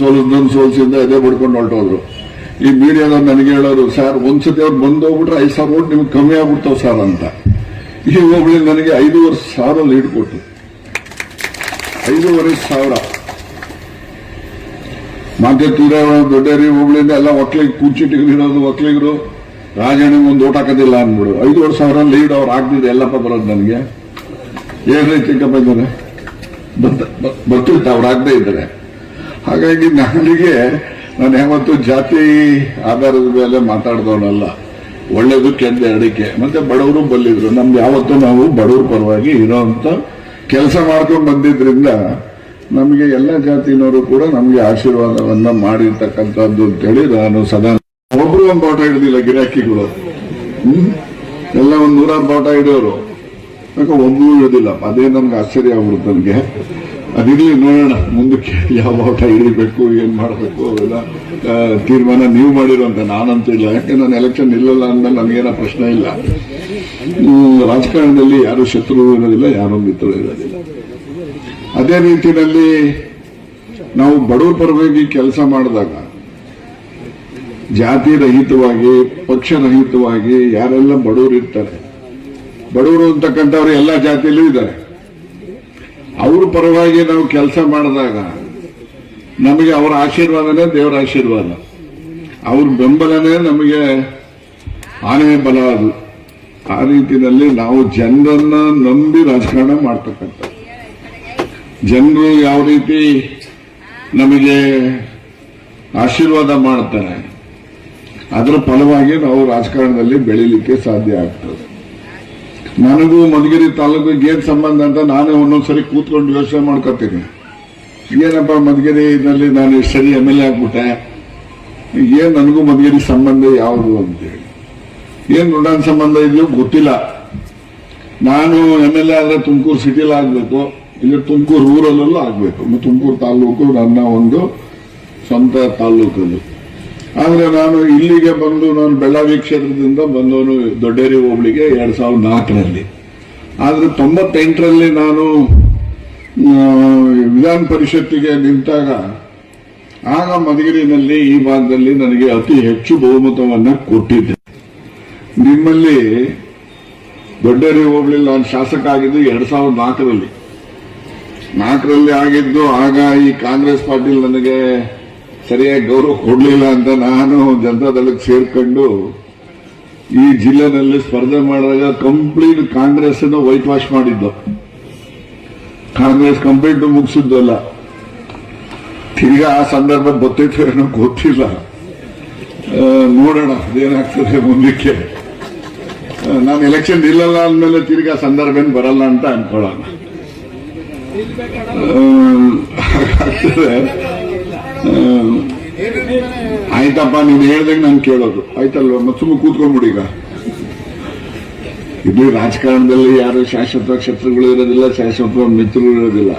ಸೋಲದೊಂದು ಸೋಲ್ಸಿಂದ ಎದೆ ಬಡ್ಕೊಂಡು ಹೊರಟೋದ್ರು. ಈ ಮೀಡಿಯಾದವ್ರು ನನಗೆ ಹೇಳೋರು, ಸರ್ ಒಂದ್ಸತಿ ಅವ್ರು ಬಂದೋಗ್ಬಿಟ್ರೆ ಐದು ಸಾವಿರ ಓಟ್ ನಿಮ್ಗೆ ಕಮ್ಮಿ ಆಗ್ಬಿಡ್ತಾವ್ ಸರ್ ಅಂತ. ಈ ಹೋಬಳಿ ನನಗೆ ಐದೂವರೆ ಸಾವಿರ ಲೀಡ್ ಕೊಟ್ಟು ಐದೂವರೆ ಸಾವಿರ. ಮಾತೆ ತೀರಾ ದೊಡ್ಡೇರಿ ಹೋಗ್ಲಿಂದ ಎಲ್ಲ ಒಕ್ಲಿಗೆ ಕೂಚಿಟ್ಟಿಗೆ ಇಡೋದು ಒಕ್ಲಿಗರು. ರಾಜಣ್ಣ ಒಂದು ಓಟ್ ಹಾಕೋದಿಲ್ಲ ಅಂದ್ಬಿಡು. ಐದೂವರೆ ಸಾವಿರ ಲೀಡ್ ಅವ್ರು ಹಾಕ್ತಿದ್ರು ಎಲ್ಲಪ್ಪ ಬರೋದು ನನಗೆ. ಏನ್ ಕಪ್ಪ ಇದ್ದಾರೆ? ಬರ್ತಿರ್ತ ಆಗದೆ ಇದ್ದಾರೆ. ಹಾಗಾಗಿ ನನಗೆ, ನಾನು ಯಾವತ್ತು ಜಾತಿ ಆಧಾರದ ಮೇಲೆ ಮಾತಾಡ್ದವನಲ್ಲ. ಒಳ್ಳೇದು ಕೆಟ್ಟ ಅಡಿಕೆ. ಮತ್ತೆ ಬಡವರು ಬಲ್ಲಿದ್ರು. ನಮ್ದು ಯಾವತ್ತೂ ನಾವು ಬಡವ್ರ ಪರವಾಗಿ ಇರೋಂತ ಕೆಲಸ ಮಾಡ್ಕೊಂಡು ಬಂದಿದ್ರಿಂದ ನಮಗೆ ಎಲ್ಲ ಜಾತಿನವರು ಕೂಡ ನಮಗೆ ಆಶೀರ್ವಾದವನ್ನ ಮಾಡಿರ್ತಕ್ಕಂಥದ್ದು ಅಂತೇಳಿ ನಾನು ಸದಾ ಒಬ್ರು ಒಂದು ಬಾಟ ಹಿಡಿದಿಲ್ಲ, ಗಿರಾಕಿಗಳು. ಹ್ಮ್? ಎಲ್ಲ ಒಂದು ನೂರಾರು ಬಾಟ ಹಿಡಿಯೋರು. ಯಾಕೆ ಒಂದೂ ಹಿಡಿದಿಲ್ಲ ಅದೇ ನಮ್ಗೆ ಆಶ್ಚರ್ಯ ಆಗ್ಬಿಡುತ್ತೆ ನನಗೆ. ಅದಿರ್ಲಿ ನೋಡೋಣ, ಮುಂದಕ್ಕೆ ಯಾವ ಆಟ ಹಿಡಿಬೇಕು, ಏನ್ ಮಾಡಬೇಕು ಅವೆಲ್ಲ. ತೀರ್ಮಾನ ನೀವು ಮಾಡಿರುವಂತ ನಾನಂತೂ ಇಲ್ಲ ಯಾಕೆ ನಾನು ಎಲೆಕ್ಷನ್ ಇಲ್ಲಲ್ಲ ಅಂದ್ಮೇಲೆ ನನಗೇನೋ ಪ್ರಶ್ನೆ ಇಲ್ಲ. ರಾಜಕಾರಣದಲ್ಲಿ ಯಾರು ಶತ್ರು ಇರೋದಿಲ್ಲ, ಯಾರು ಮಿತ್ರರು ಇರೋದಿಲ್ಲ. ಅದೇ ರೀತಿಯಲ್ಲಿ ನಾವು ಬಡವರ ಪರವಾಗಿ ಕೆಲಸ ಮಾಡಿದಾಗ, ಜಾತಿ ರಹಿತವಾಗಿ, ಪಕ್ಷ ರಹಿತವಾಗಿ ಯಾರೆಲ್ಲ ಬಡವರು ಇರ್ತಾರೆ, ಬಡವರು ಅಂತಕ್ಕಂಥವ್ರು ಎಲ್ಲ ಜಾತಿಯಲ್ಲೂ ಇದ್ದಾರೆ. ಅವ್ರ ಪರವಾಗಿ ನಾವು ಕೆಲಸ ಮಾಡಿದಾಗ ನಮಗೆ ಅವರ ಆಶೀರ್ವಾದನೇ ದೇವರ ಆಶೀರ್ವಾದ. ಅವ್ರ ಬೆಂಬಲನೇ ನಮಗೆ ಆನೆ ಬಲ ಅದು. ಆ ರೀತಿಯಲ್ಲಿ ನಾವು ಜನರನ್ನ ನಂಬಿ ರಾಜಕಾರಣ ಮಾಡ್ತಕ್ಕಂಥ ಜನರು ಯಾವ ರೀತಿ ನಮಗೆ ಆಶೀರ್ವಾದ ಮಾಡ್ತಾರೆ, ಅದರ ಫಲವಾಗಿ ನಾವು ರಾಜಕಾರಣದಲ್ಲಿ ಬೆಳೀಲಿಕ್ಕೆ ಸಾಧ್ಯ ಆಗ್ತದೆ. ನನಗೂ ಮಧುಗಿರಿ ತಾಲೂಕಿಗೆ ಏನ್ ಸಂಬಂಧ ಅಂತ ನಾನೇ ಒಂದೊಂದ್ಸರಿ ಕೂತ್ಕೊಂಡು ಯೋಚನೆ ಮಾಡ್ಕೊತೀನಿ. ಏನಪ್ಪ ಮಧುಗಿರಿನಲ್ಲಿ ನಾನು ಎಷ್ಟು ಸರಿ ಎಂ ಎಲ್ ಎ ಆಗ್ಬಿಟ್ಟೆ? ಏನ್ ನನಗೂ ಮಧುಗಿರಿ ಸಂಬಂಧ ಯಾವುದು ಅಂತೇಳಿ. ಏನ್ ನನ್ನ ಸಂಬಂಧ ಇದೆಯೋ ಗೊತ್ತಿಲ್ಲ. ನಾನು ಎಂ ಎಲ್ ಎ ಆದ್ರೆ ತುಮಕೂರು ಸಿಟಿಲಿ ಆಗ್ಬೇಕು, ಇಲ್ಲ ತುಮಕೂರು ಊರಲ್ಲೂ ಆಗ್ಬೇಕು. ತುಮಕೂರು ತಾಲೂಕು ನನ್ನ ಒಂದು ಸ್ವಂತ ತಾಲೂಕಲ್ಲಿ. ಆದ್ರೆ ನಾನು ಇಲ್ಲಿಗೆ ಬಂದು ನಾನು ಬೆಳಗಾವಿ ಕ್ಷೇತ್ರದಿಂದ ಬಂದವನು ದೊಡ್ಡೇರಿ ಹೋಬಳಿಗೆ ಎರಡ್ ಸಾವಿರದ ನಾಲ್ಕರಲ್ಲಿ. ಆದ್ರೆ ತೊಂಬತ್ತೆಂಟರಲ್ಲಿ ನಾನು ವಿಧಾನ ಪರಿಷತ್ತಿಗೆ ನಿಂತಾಗ, ಆಗ ಮಧುಗಿರಿನಲ್ಲಿ ಈ ಭಾಗದಲ್ಲಿ ನನಗೆ ಅತಿ ಹೆಚ್ಚು ಬಹುಮತವನ್ನ ಕೊಟ್ಟಿದ್ದೆ. ನಿಮ್ಮಲ್ಲಿ ದೊಡ್ಡೇರಿ ಹೋಬಳಿ ನಾನು ಶಾಸಕ ಆಗಿದ್ದು ಎರಡ್ ಸಾವಿರದ ನಾಲ್ಕರಲ್ಲಿ. ನಾಲ್ಕರಲ್ಲಿ ಆಗಿದ್ದು ಆಗ ಈ ಕಾಂಗ್ರೆಸ್ ಪಾರ್ಟಿ ನನಗೆ ಸರಿಯಾಗಿ ಗೌರವ ಕೊಡಲಿಲ್ಲ ಅಂತ ನಾನು ಜನತಾದಳಕ್ಕೆ ಸೇರ್ಕೊಂಡು ಈ ಜಿಲ್ಲೆನಲ್ಲಿ ಸ್ಪರ್ಧೆ ಮಾಡಿದಾಗ ಕಂಪ್ಲೀಟ್ ಕಾಂಗ್ರೆಸ್ ಅನ್ನು ವೈಟ್ ವಾಶ್ ಮಾಡಿದ್ದು. ಕಾಂಗ್ರೆಸ್ ಕಂಪ್ಲೀಟ್ ಮುಗಿಸಿದ್ದಲ್ಲ. ತಿರ್ಗಾ ಆ ಸಂದರ್ಭ ಗೊತ್ತಿತ್ತು ಏನೋ ಗೊತ್ತಿಲ್ಲ. ನೋಡೋಣ, ಅದೇನಾಗ್ತದೆ ಮುಂದಕ್ಕೆ. ನಾನು ಎಲೆಕ್ಷನ್ ಇಲ್ಲಲ್ಲ ಅಂದ್ಮೇಲೆ ತಿರ್ಗಾ ಸಂದರ್ಭ ಏನು ಬರಲ್ಲ ಅಂತ ಅನ್ಕೊಳ್ಳೋಣ. ಆಯ್ತಪ್ಪ, ನೀನು ಹೇಳ್ದಂಗೆ ನಾನು ಕೇಳೋದು. ಆಯ್ತಲ್ವ? ಮತ್ತೆ ಸುಮ್ಮನೆ ಕೂತ್ಕೊಂಡ್ಬಿಡಿ ಈಗ ಇದು ರಾಜಕಾರಣದಲ್ಲಿ ಯಾರು ಶಾಶ್ವತ ಕ್ಷೇತ್ರಗಳು ಇರೋದಿಲ್ಲ, ಶಾಶ್ವತ ಮಿತ್ರರು ಇರೋದಿಲ್ಲ.